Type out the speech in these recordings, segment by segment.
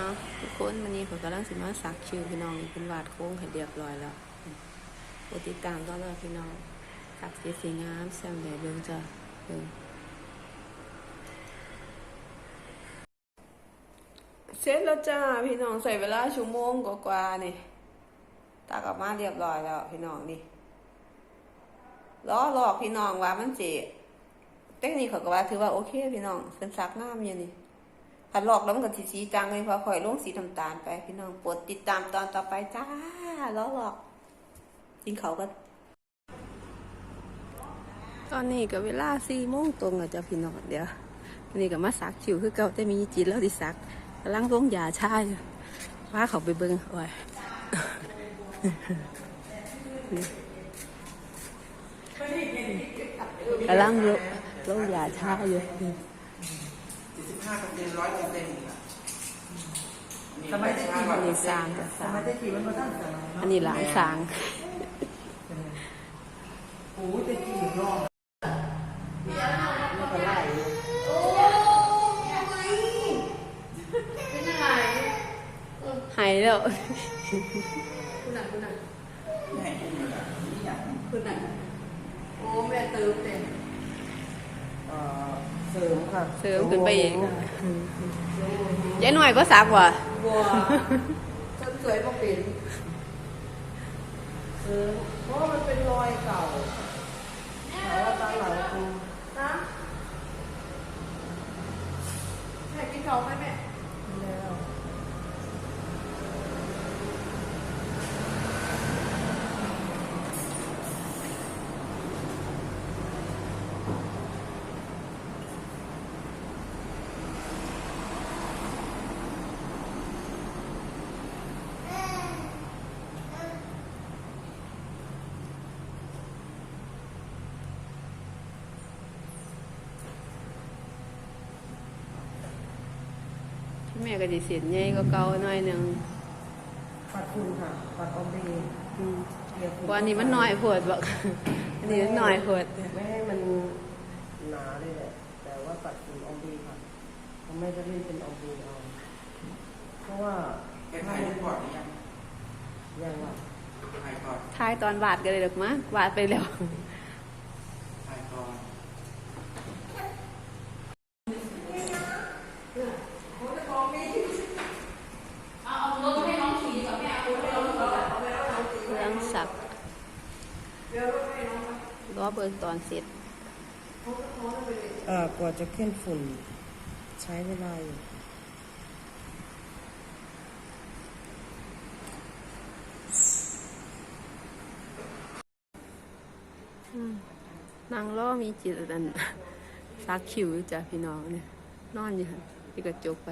ฮะทุกคนวันนี้ผมกำลังสิมาสักคิวพี่น้องเป็นวาดโค้งให้เรียบร้อยแล้วโปรดติดตามตอนเลยพี่น้องสักสีสีงามแซมเลยเบิ่งจ้ะเบิ่งเสร็จแล้วจ้าพี่น้องใส่เวลาชั่วโมงกว่าๆนี่ตากออกมาเรียบร้อยแล้วพี่น้องนี่ล้อหลอกพี่น้องว่ามันสิเทคนิคเขาก็ว่าถือว่าโอเคพี่น้องเป็นสักงามอยู่นี่ ถ้าลอกแล้วมันก็สีสีจังเลยพอคอยลงสีน้ำตาลไปพี่น้องโปรดติดตามตอนต่อไปจ้าล้อหลอกกินเขากันตอนนี้ก็เวลาสี่โมงตรงแล้วจ้ะพี่น้องเดี๋ยวอันนี้ก็มาสักคิวคือเก่าแต่มีจิตแล้วดิสักกำลังลงยาชาอยู่ว่าเขาไปเบิ่งโอ้ยกำลังลงลงยาชาอยู่ สี่สิบห้าเปอร์เซ็นต์ร้อยเปอร์เซ็นต์ค่ะทำไมได้กี่อันนี้สร้างจ้ะสทำร้างไมได้กี่มันก็ตั้งแต่อันนี้หลานสร้างโอ้ยได้กี่รอบมันก็ไล่อยู่หายแล้วให้คุณเลยนะนี่อย่างคุณน่ะโอ้แม่เติมเต็มเอ่อ เสริมค่ะเสริมขึ้นไปอีกยายหน่อยก็สักว่ะบัวต้นสวยก็เป็นเสริมเพราะว่ามันเป็นรอยเก่าแต่ว่าตาหลังคือ นะแม่กินเขาไหมแม่ แล้ว แม่ก็ดิเสียนใหญ่ก็เก่าหน่อยหนึงปัดคุณค่ะปัดออมเบอืมเกียร์คุณเพราะอันนี้มันน้อยโพดบอกอันนี้มันน้อยโพดไม่ให้มันหนาเลยแหละแต่ว่าปัดคุณออมเบค่ะเขาไม่จะเล่นเป็นออมเบเอาเพราะว่าแกถ่ายรูปก่อนหรือยังยังว่าถ่ายก่อนทายตอนวาดกันเลยดอกมะวาดไปแล้ว ถ่ายก่อน เครื่องสัก รอเบิร์ตอนเสร็จเอ่อกว่าจะขึ้นฝุ่น ใช้เวลาอยู่นางล้อมีจิตอันซักคิวอยู่จ้ะพี่น้องเนี่ยนอนอยู่หั่นที่กระจกไป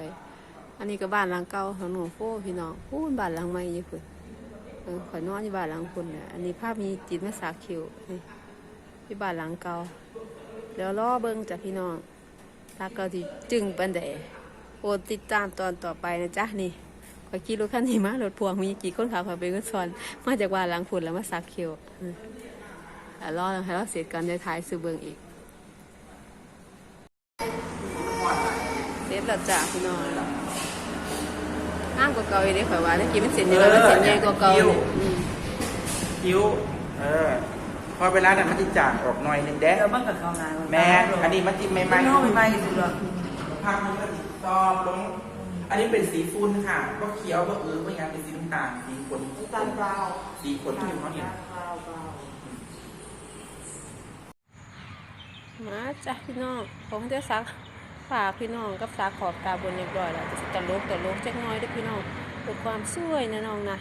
อันนี้ก็บ้านหลังเก่าของหนูโฟ้พี่น้องพูนบ้านหลังใหม่อยู่พุ่นเออข่อยนอนอยู่บ้านหลังพุ่นอันนี้ภาพมีจิตมาซักคิวนี่ที่บ้านหลังเก่าเดี๋ยวรอเบิ่งจ้ะพี่น้องถ้าเก็ที่จึงปันใดโปรดติดตามตอนต่อไปนะจ๊ะนี่ข่อยขี่รถคันนี้มารถพ่วงมีกี่คนขับข่อยเป็นคนซ้อน มาจากบ้านหลังพุ่นแล้วมาซักคิวอืมอ่อให้เราเสร็จกันในท้ายซื้อเบิงอีกเสร็จแล้วจ้าพี่น้อง ห้างกว่าเก่าอีกเด้ข่อยว่าตะกี้มันเสร็จใหญ่แล้วมันเสร็จใหญ่กว่าเก่าเนี่ยอืมคิ้ว เออ พอเวลานั้นมันจะจางออกหน่อยหนึงแดะเดี๋ยวมันกับเขางานแม่อันนี้มันจิไม่ไม่ไม่ไม่ไม่ไม่สิหรอกภาพมันก็ติดตอบลง อันนี้เป็นสีฟุ้นค่ะ ก็เขียวก็เออไม่งั้นเป็นสีน้ำตาลสีขนตาลเปล่าสีขนที่เขาเนี่ยเปล่าเปล่ามาจ้ะพี่น้องผมจะซัก ฝากพี่น้องกับซักขอบตาบนเรียบร้อยแล้วจะตะลกตะลกจักน้อยด้วยพี่น้องเพื่อความสวยนะน้องนะ